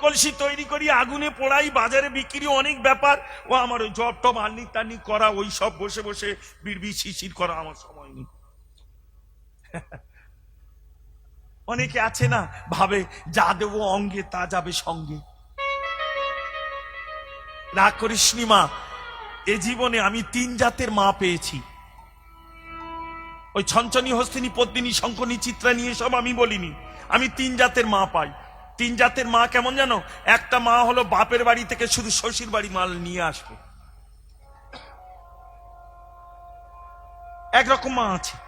কলসি তৈরি করি, আগুনে পোড়াই, বাজারে বিক্রি, অনেক ব্যাপার। ও আমার ওই জব টব আন্নি টান্নি করা, ওই সব বসে বসে বিড়বি শিশির করা আমার সময় নেই। অনেকে আছে না, ভাবে যা দেবো অঙ্গে, তা যাবে সঙ্গে। রাগ করিস মা, এ জীবনে আমি তিন জাতের মা পেয়েছি। ওই ছঞ্চনী হস্তিনী, পদ্মিনী শঙ্কনী চিত্রা নিয়ে সব আমি বলিনি। আমি তিন জাতের মা পাই। তিন জাতের মা কেমন জানো? একটা মা হলো বাপের বাড়ি থেকে শুধু শ্বশুর বাড়ি মাল নিয়ে আসবে। একরকম মা আছে।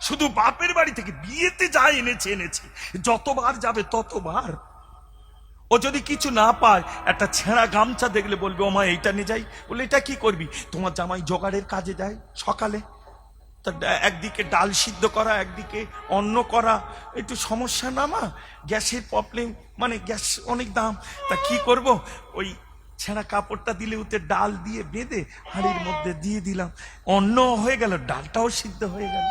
শুধু বাপের বাড়ি থেকে বিয়েতে যা এনেছে এনেছে। যতবার যাবে ততবার। ও যদি কিছু না পায়, একটা ছেঁড়া গামছা দেখলে বলবে, ও মা, এইটা নিয়ে যাই। বলে, এটা কি করবি? তোমার জামাই জোগাড়ের কাজে যায় সকালে? তা একদিকে ডাল সিদ্ধ করা একদিকে অন্ন করা। একটু সমস্যা না মা? গ্যাসের প্রবলেম মানে গ্যাস অনেক দাম। তা কি করব? ওই ছেঁড়া কাপড়টা দিলে ওতে ডাল দিয়ে বেঁধে হাঁড়ির মধ্যে দিয়ে দিলাম। অন্ন হয়ে গেল ডালটাও সিদ্ধ হয়ে গেল।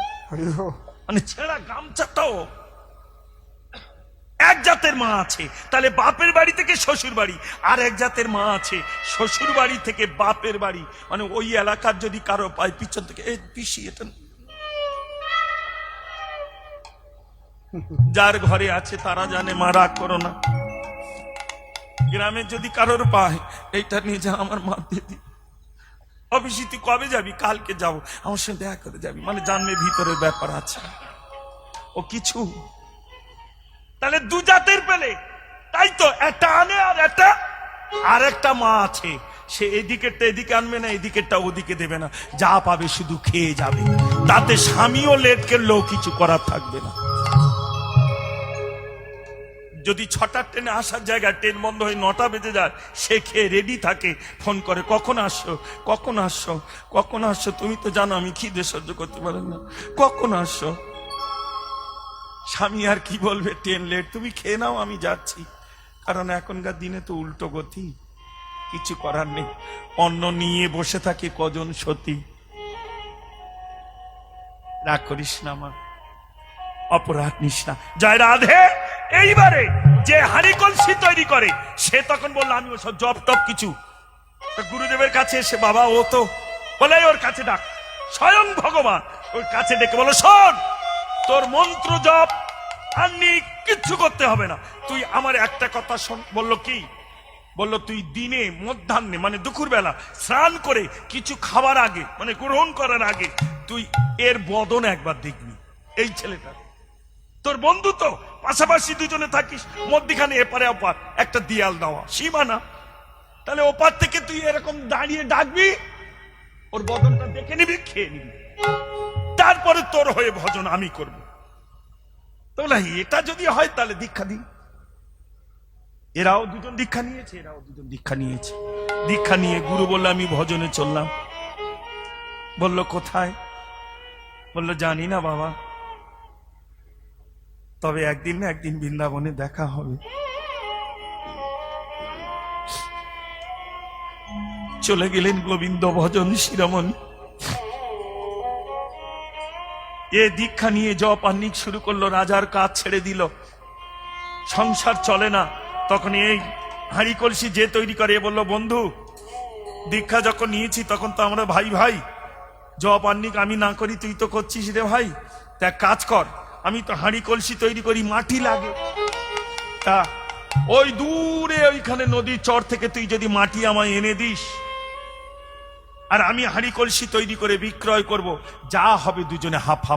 মানে ছেঁড়া গামছাটাও এক জাতের মা আছে। তাহলে বাপের বাড়ি থেকে শ্বশুর বাড়ি। আর এক জাতের মা আছে শ্বশুর বাড়ি থেকে বাপের বাড়ি। মানে ওই এলাকার যদি কারও পায় পিছন থেকে এই পিসি এটা যার ঘরে আছে তারা জানে, মা, রাগ করো না। গ্রামে যদি কারোর পায়, এইটা নিয়ে যা, আমার মা দিয়ে দি। অফিসে তুই কবে যাবি? কালকে যাব আমার সঙ্গে দেখা করে যাবি। মানে জানবে ভিতরের ব্যাপার আছে। ও কিছু। তাহলে দু জাতের পেলে। তাই তো, একটা আনে আর একটা আর একটা মা আছে। সে এদিকেরটা এদিকে আনবে না, এদিকেরটা ওদিকে দেবে না। যা পাবে শুধু খেয়ে যাবে। তাতে স্বামীও লেট করলেও কিছু করার থাকবে না। যদি ছটার ট্রেনে আসার জায়গায় ট্রেন বন্ধ হয়ে নটা বেজে যায়, সে খেয়ে রেডি থাকে ফোন করে, কখন আসছো? কখন আসছো? কখন আসছো? তুমি তো জানো আমি খিদে সহ্য করতে পারেন না। কখন আসছো? স্বামী আর কি বলবে, ট্রেন লেট তুমি খেয়ে নাও, আমি যাচ্ছি। কারণ এখনকার দিনে তো উল্টো গতি, কিছু করার নেই। অন্ন নিয়ে বসে থাকে কজন সতী। রাগ করিস না আমার অপরাধ নিস না। জয় রাধে! এইবারে যে হাড়ি কলসি তৈরি করে, সে তখন বলল, আমি ওসব জব টপ কিছু। গুরুদেবের কাছে এসে, বাবা, ও তো বলে ওর কাছে ডাক। স্বয়ং ভগবান ওর কাছে ডেকে বলো শোন, তোর মন্ত্র জপ আননি কিচ্ছু করতে হবে না। তুই আমার একটা কথা শোন বলল, কি? বলল, তুই দিনে, মধ্যাহ্নে মানে দুপুর বেলা স্নান করে কিছু খাবার আগে মানে গ্রহণ করার আগে, তুই এর বদন একবার দেখবি, এই ছেলেটা তোর বন্ধু তো। পাশাপাশি দুজনে থাকিস। মধ্যখানে এপারে ওপার একটা দিয়াল দেওয়া সীমানা। তাহলে ওপার থেকে তুই এরকম দাঁড়িয়ে ডাকবি ওর বদনটা দেখে নিবি খেয়ে নিবি। তারপরে তোর হয়ে ভজন আমি করব। তো বললাম, এটা যদি হয় তাহলে দীক্ষা দিই। এরাও দুজন দীক্ষা নিয়েছে এরাও দুজন দীক্ষা নিয়েছে। দীক্ষা নিয়ে গুরু বলল আমি ভজনে চললাম। বলল কোথায়? বলল জানি না বাবা। তবে একদিন না একদিন বৃন্দাবনে দেখা হবে। চলে গেলেন গোবিন্দ ভজন শিরোমণি। এ দীক্ষা নিয়ে জপ আন্নিক শুরু করল, রাজার কাজ ছেড়ে দিল। সংসার চলে না, তখন এই হাঁড়ি কলসি যে তৈরি করে বলল, বন্ধু, দীক্ষা যখন নিয়েছি, তখন তো আমরা ভাই ভাই। জব আন্নিক আমি না করি, তুই তো করছিস রে ভাই। তা কাজ কর আমি তো হাঁড়ি কলসি তৈরি করি, মাটি লাগে। তা, ওই দূরে ওইখানে নদীর চর থেকে তুই যদি মাটি আমায় এনে দিস, আর আমি হাঁড়ি কলসি তৈরি করে বিক্রয় করব, যা হবে দুজনে হাফ হাফ